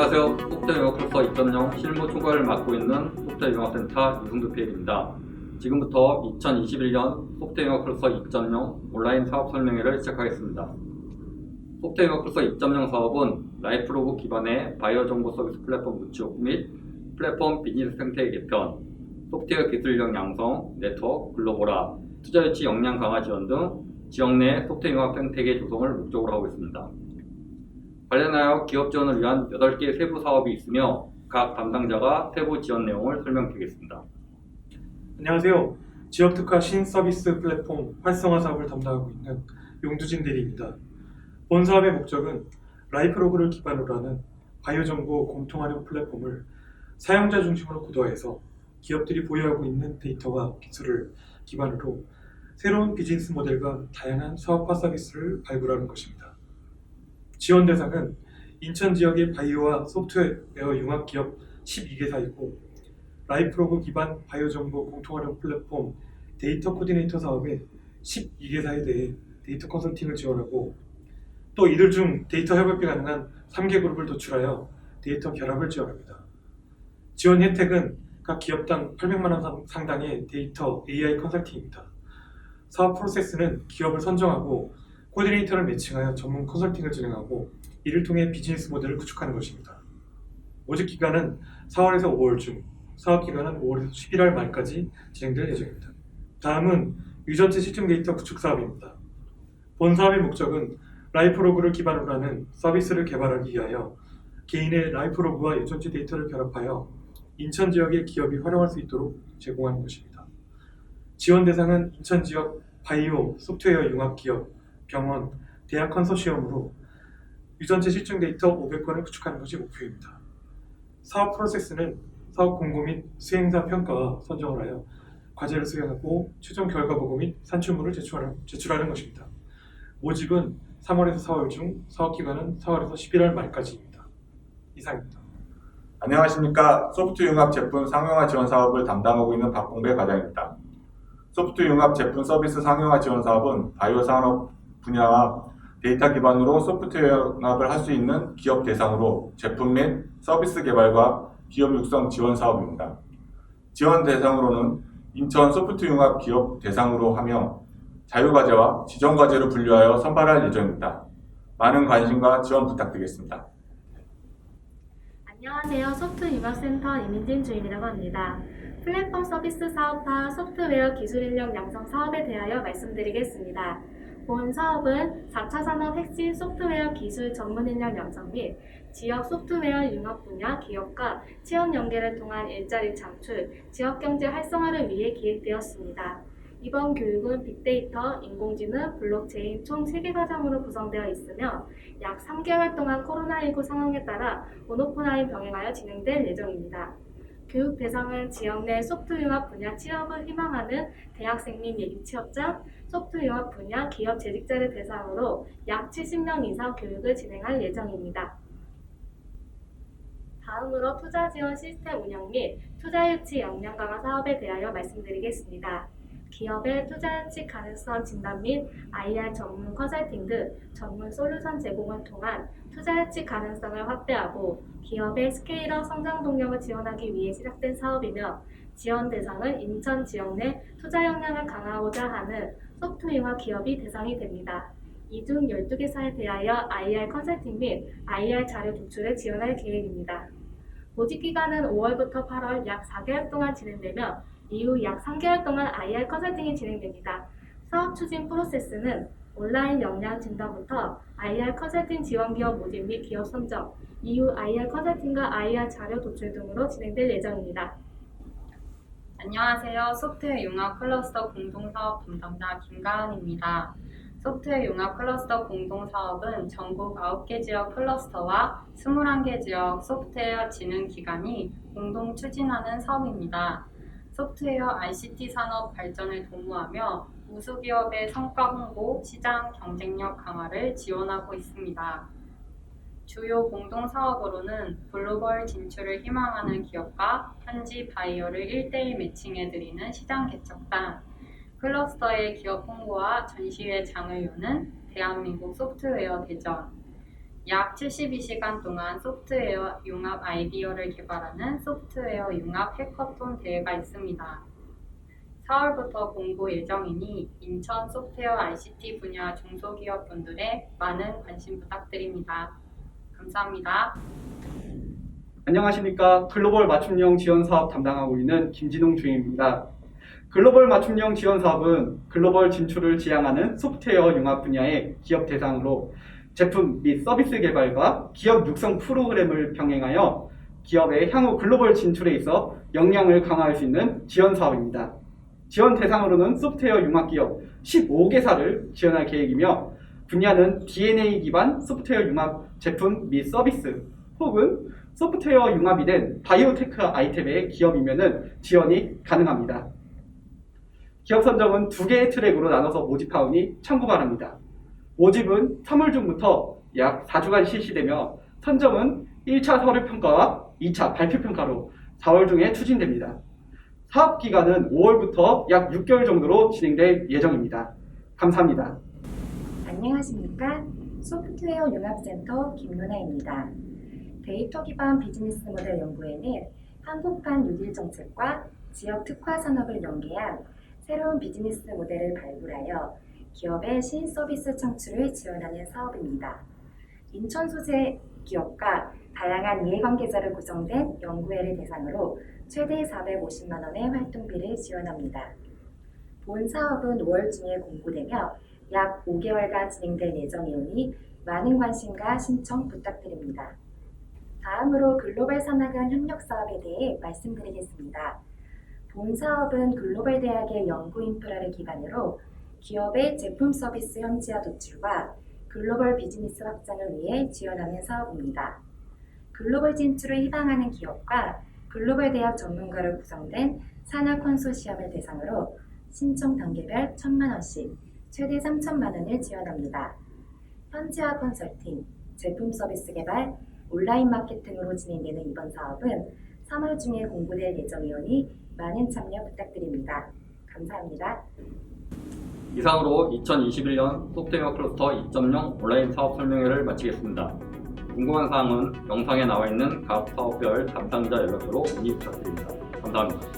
안녕하세요. 소프트웨어 영업클서 2.0 실무 총괄을 맡고 있는 소프트웨어 영업센터 유승두 PM입니다. 지금부터 2021년 소프트웨어 영업클서 2.0 온라인 사업 설명회를 시작하겠습니다. 소프트웨어 영업클서 2.0 사업은 라이프로그 기반의 바이오 정보 서비스 플랫폼 구축 및 플랫폼 비즈니스 생태 개편, 소프트웨어 기술력 양성, 네트워크, 글로벌화, 투자 유치 역량 강화 지원 등 지역 내 소프트웨어 영업 생태계 조성을 목적으로 하고 있습니다. 관련하여 기업 지원을 위한 8개 세부 사업이 있으며 각 담당자가 세부 지원 내용을 설명드리겠습니다. 안녕하세요. 지역 특화 신 서비스 플랫폼 활성화 사업을 담당하고 있는 용두진 대리입니다. 본 사업의 목적은 라이프로그를 기반으로 하는 바이오 정보 공통 활용 플랫폼을 사용자 중심으로 구도해서 기업들이 보유하고 있는 데이터와 기술을 기반으로 새로운 비즈니스 모델과 다양한 사업화 서비스를 발굴하는 것입니다. 지원 대상은 인천 지역의 바이오와 소프트웨어 융합 기업 12개사이고 라이프로그 기반 바이오 정보 공통활용 플랫폼 데이터 코디네이터 사업의 12개사에 대해 데이터 컨설팅을 지원하고 또 이들 중 데이터 협업이 가능한 3개 그룹을 도출하여 데이터 결합을 지원합니다. 지원 혜택은 각 기업당 800만 원 상- 상당의 데이터 AI 컨설팅입니다. 사업 프로세스는 기업을 선정하고 코디네이터를 매칭하여 전문 컨설팅을 진행하고 이를 통해 비즈니스 모델을 구축하는 것입니다. 모집 기간은 4월에서 5월 중, 사업 기간은 5월에서 11월 말까지 진행될 예정입니다. 다음은 유전체 시스템 데이터 구축 사업입니다. 본 사업의 목적은 라이프로그를 기반으로 하는 서비스를 개발하기 위하여 개인의 라이프로그와 유전체 데이터를 결합하여 인천 지역의 기업이 활용할 수 있도록 제공하는 것입니다. 지원 대상은 인천 지역 바이오, 소프트웨어 융합 기업, 병원, 대학 컨소시엄으로 유전체 실증 데이터 500건을 구축하는 것이 목표입니다. 사업 프로세스는 사업 공고 및 수행사 평가와 선정을 하여 과제를 수행하고 최종 결과 보고 및 산출물을 제출하는, 제출하는 것입니다. 모집은 3월에서 4월 중 사업 기간은 4월에서 11월 말까지입니다. 이상입니다. 안녕하십니까. 소프트 융합 제품 상용화 지원 사업을 담당하고 있는 박봉배 과장입니다. 소프트 융합 제품 서비스 상용화 지원 사업은 바이오 산업 분야와 데이터 기반으로 소프트웨어 융합을 할 수 있는 기업 대상으로 제품 및 서비스 개발과 기업 육성 지원 사업입니다. 지원 대상으로는 인천 소프트 융합 기업 대상으로 하며 자유과제와 지정과제로 분류하여 선발할 예정입니다. 많은 관심과 지원 부탁드리겠습니다. 안녕하세요. 소프트융합센터 이민진 주임이라고 합니다. 플랫폼 서비스 사업화 소프트웨어 기술 인력 양성 사업에 대하여 말씀드리겠습니다. 본 사업은 4차 산업 핵심 소프트웨어 기술 전문 인력 양성 및 지역 소프트웨어 융합 분야 기업과 취업 연계를 통한 일자리 창출, 지역 경제 활성화를 위해 기획되었습니다. 이번 교육은 빅데이터, 인공지능, 블록체인 총 3개 과정으로 구성되어 있으며 약 3개월 동안 코로나19 상황에 따라 온오프라인 병행하여 진행될 예정입니다. 교육 대상은 지역 내 소프트웨어 분야 취업을 희망하는 대학생 및 예비 취업자, 소프트웨어 분야 기업 재직자를 대상으로 약 70명 이상 교육을 진행할 예정입니다. 다음으로 투자 지원 시스템 운영 및 투자 유치 역량 강화 사업에 대하여 말씀드리겠습니다. 기업의 투자 유치 가능성 진단 및 IR 전문 컨설팅 등 전문 솔루션 제공을 통한 투자 유치 가능성을 확대하고 기업의 스케일업 성장 동력을 지원하기 위해 시작된 사업이며 지원 대상은 인천 지역 내 투자 역량을 강화하고자 하는 소프트웨어 기업이 대상이 됩니다. 이 중 12개사에 대하여 IR 컨설팅 및 IR 자료 도출을 지원할 계획입니다. 모집 기간은 5월부터 8월 약 4개월 동안 진행되며 이후 약 3개월 동안 IR 컨설팅이 진행됩니다. 사업 추진 프로세스는 온라인 역량 진단부터 IR 컨설팅 지원 기업 모집 및 기업 선정, 이후 IR 컨설팅과 IR 자료 도출 등으로 진행될 예정입니다. 안녕하세요. 소프트웨어 융합 클러스터 공동사업 담당자 김가은입니다. 소프트웨어 융합 클러스터 공동사업은 전국 9개 지역 클러스터와 21개 지역 소프트웨어 진흥 기관이 공동 추진하는 사업입니다. 소프트웨어 ICT 산업 발전을 도모하며 우수기업의 성과 홍보, 시장 경쟁력 강화를 지원하고 있습니다. 주요 공동 사업으로는 글로벌 진출을 희망하는 기업과 현지 바이어를 1대1 매칭해드리는 시장 개척단, 클러스터의 기업 홍보와 전시회 장을 여는 대한민국 소프트웨어 대전, 약 72시간 동안 소프트웨어 융합 아이디어를 개발하는 소프트웨어 융합 해커톤 대회가 있습니다. 4월부터 공고 예정이니 인천 소프트웨어 ICT 분야 중소기업 분들의 많은 관심 부탁드립니다. 감사합니다. 안녕하십니까. 글로벌 맞춤형 지원 사업 담당하고 있는 김진홍 주임입니다. 글로벌 맞춤형 지원 사업은 글로벌 진출을 지향하는 소프트웨어 융합 분야의 기업 대상으로 제품 및 서비스 개발과 기업 육성 프로그램을 병행하여 기업의 향후 글로벌 진출에 있어 역량을 강화할 수 있는 지원 사업입니다. 지원 대상으로는 소프트웨어 융합 기업 15개사를 지원할 계획이며 분야는 DNA 기반 소프트웨어 융합 제품 및 서비스 혹은 소프트웨어 융합이 된 바이오테크 아이템의 기업이면 지원이 가능합니다. 기업 선정은 두 개의 트랙으로 나눠서 모집하오니 참고 바랍니다. 모집은 3월 중부터 약 4주간 실시되며 선정은 1차 서류 평가와 2차 발표 평가로 4월 중에 추진됩니다. 사업 기간은 5월부터 약 6개월 정도로 진행될 예정입니다. 감사합니다. 안녕하십니까? 소프트웨어 융합센터 김윤아입니다. 데이터 기반 비즈니스 모델 연구에는 한국판 뉴딜 정책과 지역 특화 산업을 연계한 새로운 비즈니스 모델을 발굴하여 기업의 신서비스 창출을 지원하는 사업입니다. 인천 소재 기업과 다양한 이해관계자를 구성된 연구회를 대상으로 최대 450만 원의 활동비를 지원합니다. 본 사업은 5월 중에 공고되며 약 5개월간 진행될 예정이오니 많은 관심과 신청 부탁드립니다. 다음으로 글로벌 산학원 협력 사업에 대해 말씀드리겠습니다. 본 사업은 글로벌 대학의 연구 인프라를 기반으로 기업의 제품 서비스 현지화 도출과 글로벌 비즈니스 확장을 위해 지원하는 사업입니다. 글로벌 진출을 희망하는 기업과 글로벌 대학 전문가로 구성된 산학 컨소시엄을 대상으로 신청 단계별 1천만 원씩 최대 3천만 원을 지원합니다. 현지화 컨설팅, 제품 서비스 개발, 온라인 마케팅으로 진행되는 이번 사업은 3월 중에 공고될 예정이오니 많은 참여 부탁드립니다. 감사합니다. 이상으로 2021년 소프트웨어 클러스터 2.0 온라인 사업 설명회를 마치겠습니다. 궁금한 사항은 영상에 나와 있는 각 사업별 담당자 연락처로 문의 부탁드립니다. 감사합니다.